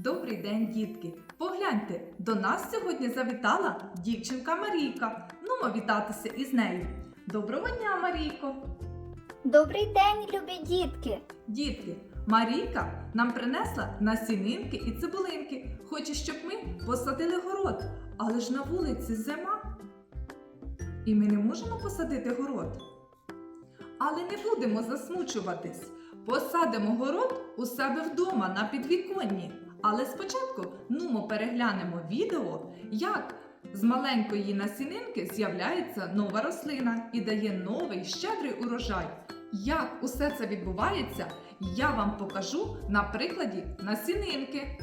Добрий день, дітки! Погляньте, до нас сьогодні завітала дівчинка Марійка. Нумо вітатися із нею. Доброго дня, Марійко! Добрий день, любі дітки! Дітки, Марійка нам принесла насінинки і цибулинки. Хоче, щоб ми посадили город, але ж на вулиці зима. І ми не можемо посадити город. Але не будемо засмучуватись. Посадимо город у себе вдома на підвіконні. Але спочатку нумо переглянемо відео, як з маленької насінинки з'являється нова рослина і дає новий щедрий урожай. Як усе це відбувається, я вам покажу на прикладі насінинки.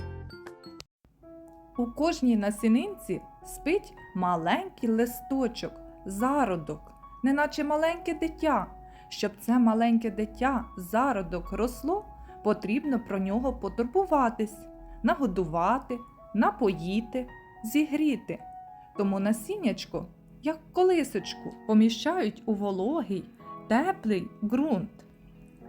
У кожній насінинці спить маленький листочок, зародок, неначе маленьке дитя. Щоб це маленьке дитя, зародок росло, потрібно про нього потурбуватись, нагодувати, напоїти, зігріти. Тому насіннячко, як колисочку, поміщають у вологий, теплий ґрунт,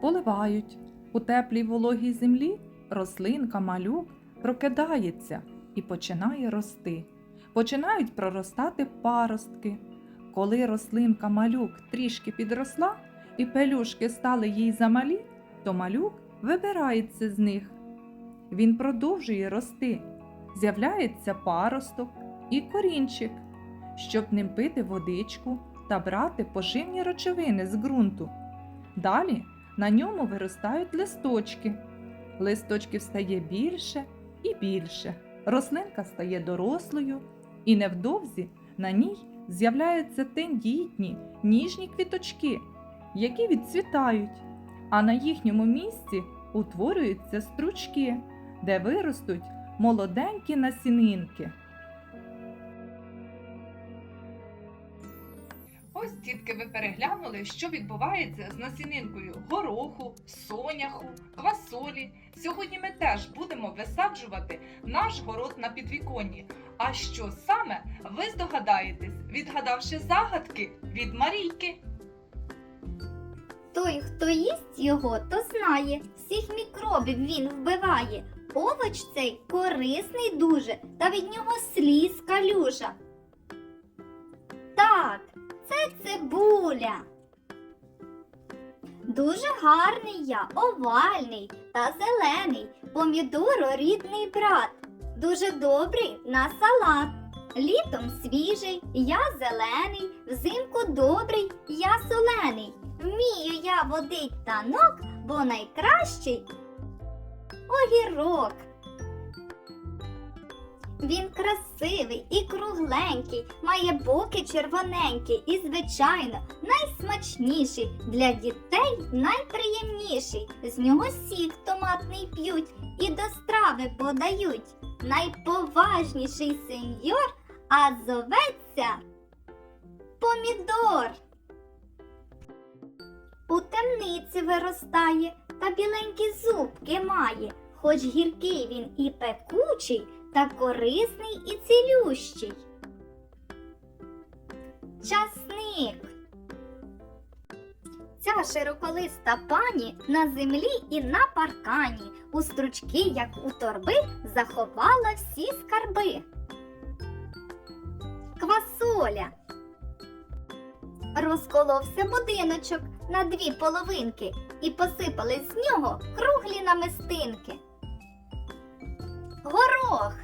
поливають. У теплій вологій землі рослинка малюк прокидається і починає рости. Починають проростати паростки. Коли рослинка малюк трішки підросла і пелюшки стали їй замалі, то малюк вибирається з них. Він продовжує рости. З'являється паросток і корінчик, щоб ним пити водичку та брати поживні речовини з ґрунту. Далі на ньому виростають листочки. Листочків стає більше і більше. Рослинка стає дорослою, і невдовзі на ній з'являються тендітні, ніжні квіточки, які відцвітають, а на їхньому місці утворюються стручки, де виростуть молоденькі насінинки. Ось дітки ви переглянули, що відбувається з насінинкою гороху, соняху, квасолі. Сьогодні ми теж будемо висаджувати наш город на підвіконні. А що саме ви здогадаєтесь, відгадавши загадки від Марійки? Той, хто їсть його, то знає, всіх мікробів він вбиває. Овоч цей корисний дуже, та від нього сліз калюжа. Так, це цибуля. Дуже гарний я, овальний та зелений, помідоро рідний брат. Дуже добрий на салат. Літом свіжий, я зелений, взимку добрий, я солений. Вмію я водить танок, бо найкращий огірок. Він красивий і кругленький, має боки червоненькі і, звичайно, найсмачніший для дітей найприємніший. З нього сік томатний п'ють і до страви подають. Найповажніший сеньор, а зоветься помідор. У темниці виростає та біленькі зубки має, хоч гіркий він і пекучий, та корисний і цілющий. Часник. Ця широколиста пані на землі і на паркані, у стручки, як у торби, заховала всі скарби. Квасоля. Розколовся будиночок на дві половинки і посипались з нього круглі намистинки. Горох.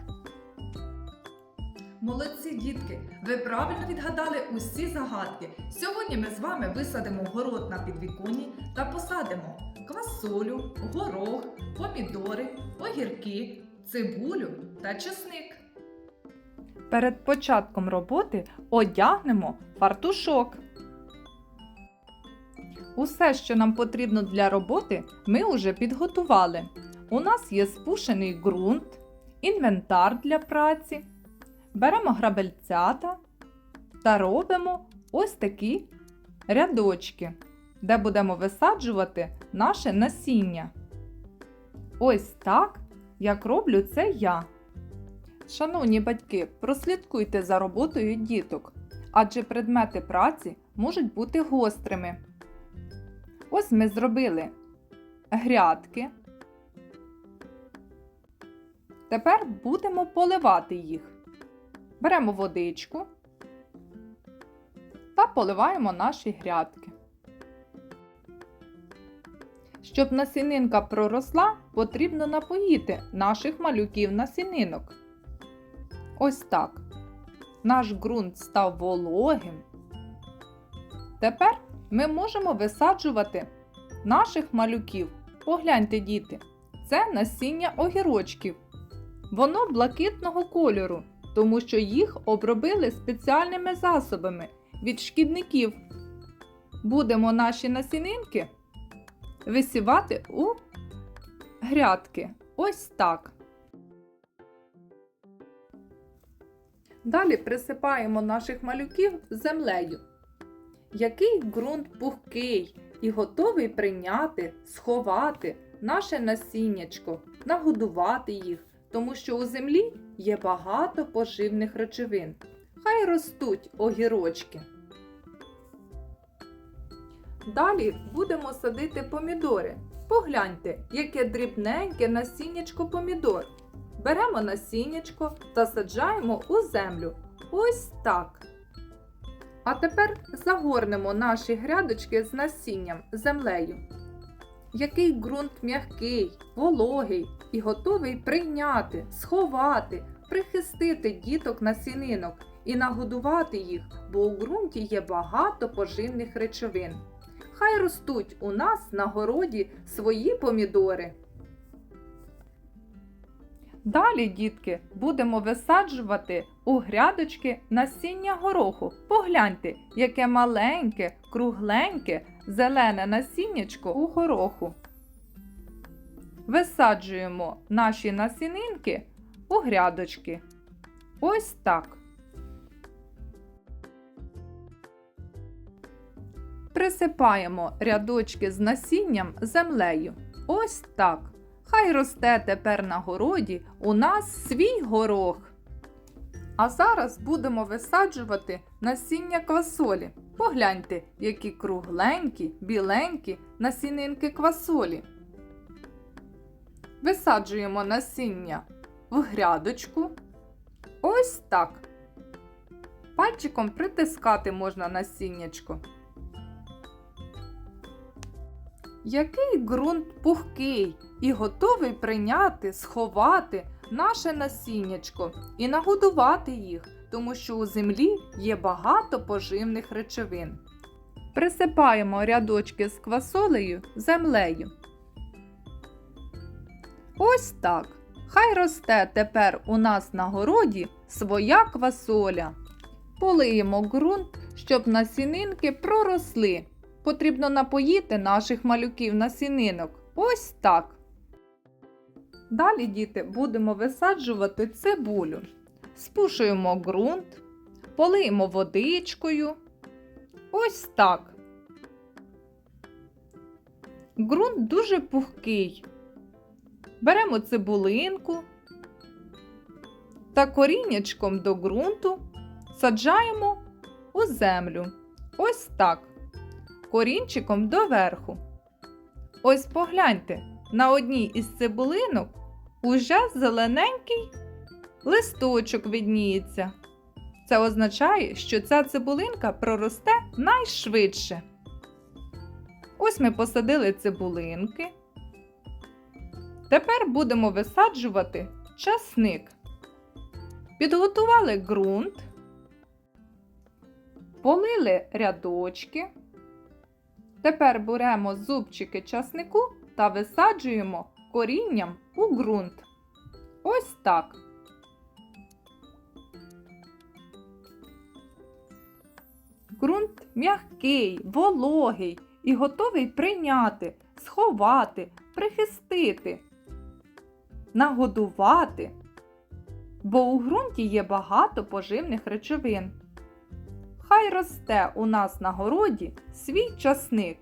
Молодці дітки! Ви правильно відгадали усі загадки. Сьогодні ми з вами висадимо город на підвіконні та посадимо квасолю, горох, помідори, огірки, цибулю та чесник. Перед початком роботи одягнемо фартушок. Усе, що нам потрібно для роботи, ми вже підготували. У нас є спушений ґрунт, інвентар для праці. Беремо грабельцята та робимо ось такі рядочки, де будемо висаджувати наше насіння. Ось так, як роблю це я. Шановні батьки, прослідкуйте за роботою діток, адже предмети праці можуть бути гострими. Ось ми зробили грядки Тепер будемо поливати їх. Беремо водичку та поливаємо наші грядки. Щоб насінинка проросла, потрібно напоїти наших малюків насінинок. Ось так. Наш ґрунт став вологим. Тепер ми можемо висаджувати наших малюків. Погляньте, діти, це насіння огірочків. Воно блакитного кольору, тому що їх обробили спеціальними засобами від шкідників. Будемо наші насінинки висівати у грядки. Ось так. Далі присипаємо наших малюків землею. Який ґрунт пухкий і готовий прийняти, сховати наше насіннячко, нагодувати їх, тому що у землі є багато поживних речовин. Хай ростуть огірочки. Далі будемо садити помідори. Погляньте, яке дрібненьке насіннячко помідор. Беремо насіннячко та саджаємо у землю. Ось так. А тепер загорнемо наші грядочки з насінням землею. Який ґрунт м'який, вологий і готовий прийняти, сховати, прихистити діток насінинок і нагодувати їх, бо у ґрунті є багато поживних речовин. Хай ростуть у нас на городі свої помідори. Далі, дітки, будемо висаджувати у грядочки насіння гороху. Погляньте, яке маленьке, кругленьке, зелене насіннячко у гороху. Висаджуємо наші насінинки у грядочки. Ось так. Присипаємо рядочки з насінням землею. Ось так. Хай росте тепер на городі у нас свій горох. А зараз будемо висаджувати насіння квасолі. Погляньте, які кругленькі, біленькі насінинки квасолі. Висаджуємо насіння в грядочку. Ось так. Пальчиком притискати можна насіннячко. Який ґрунт пухкий і готовий прийняти, сховати наше насіннячко і нагодувати їх, тому що у землі є багато поживних речовин. Присипаємо рядочки з квасолею землею. Ось так. Хай росте тепер у нас на городі своя квасоля. Полиємо ґрунт, щоб насінинки проросли. Потрібно напоїти наших малюків насінинок. Ось так. Далі, діти, будемо висаджувати цибулю. Спушуємо ґрунт, полиємо водичкою. Ось так. Ґрунт дуже пухкий. Беремо цибулинку та коріннячком до ґрунту саджаємо у землю. Ось так корінчиком доверху. Ось погляньте, на одній із цибулинок уже зелененький листочок відніється. Це означає, що ця цибулинка проросте найшвидше. Ось ми посадили цибулинки. Тепер будемо висаджувати часник. Підготували ґрунт, полили рядочки. Тепер беремо зубчики часнику та висаджуємо корінням у ґрунт. Ось так. Ґрунт м'який, вологий і готовий прийняти, сховати, прихистити, нагодувати. Бо у ґрунті є багато поживних речовин. Хай росте у нас на городі свій часник.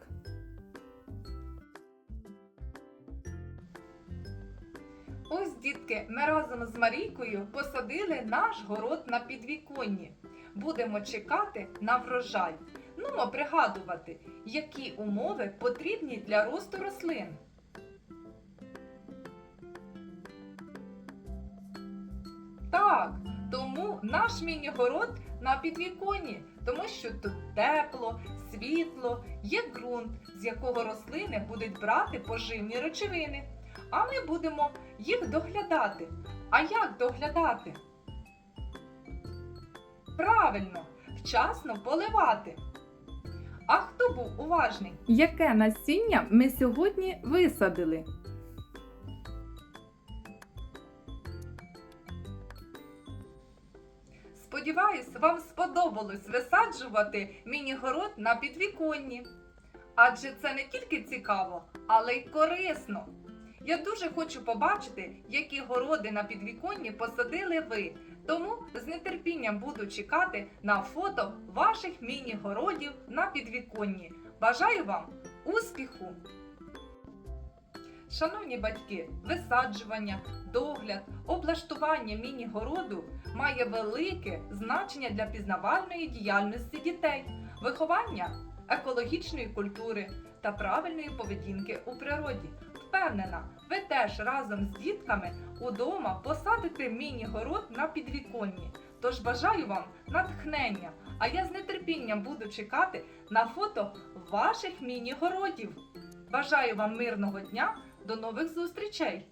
Ось, дітки, ми разом з Марійкою посадили наш город на підвіконні. Будемо чекати на врожай. Нумо пригадувати, які умови потрібні для росту рослин. Міні-город на підвіконні, тому що тут тепло, світло, є ґрунт, з якого рослини будуть брати поживні речовини. А ми будемо їх доглядати. А як доглядати? Правильно, вчасно поливати. А хто був уважний? Яке насіння ми сьогодні висадили? Сподіваюсь, вам сподобалось висаджувати міні-город на підвіконні. Адже це не тільки цікаво, але й корисно. Я дуже хочу побачити, які городи на підвіконні посадили ви. Тому з нетерпінням буду чекати на фото ваших міні-городів на підвіконні. Бажаю вам успіху! Шановні батьки, висаджування, догляд, облаштування міні-городу має велике значення для пізнавальної діяльності дітей, виховання екологічної культури та правильної поведінки у природі. Впевнена, ви теж разом з дітками удома посадите міні-город на підвіконні. Тож бажаю вам натхнення, а я з нетерпінням буду чекати на фото ваших міні-городів. Бажаю вам мирного дня, до нових зустрічей!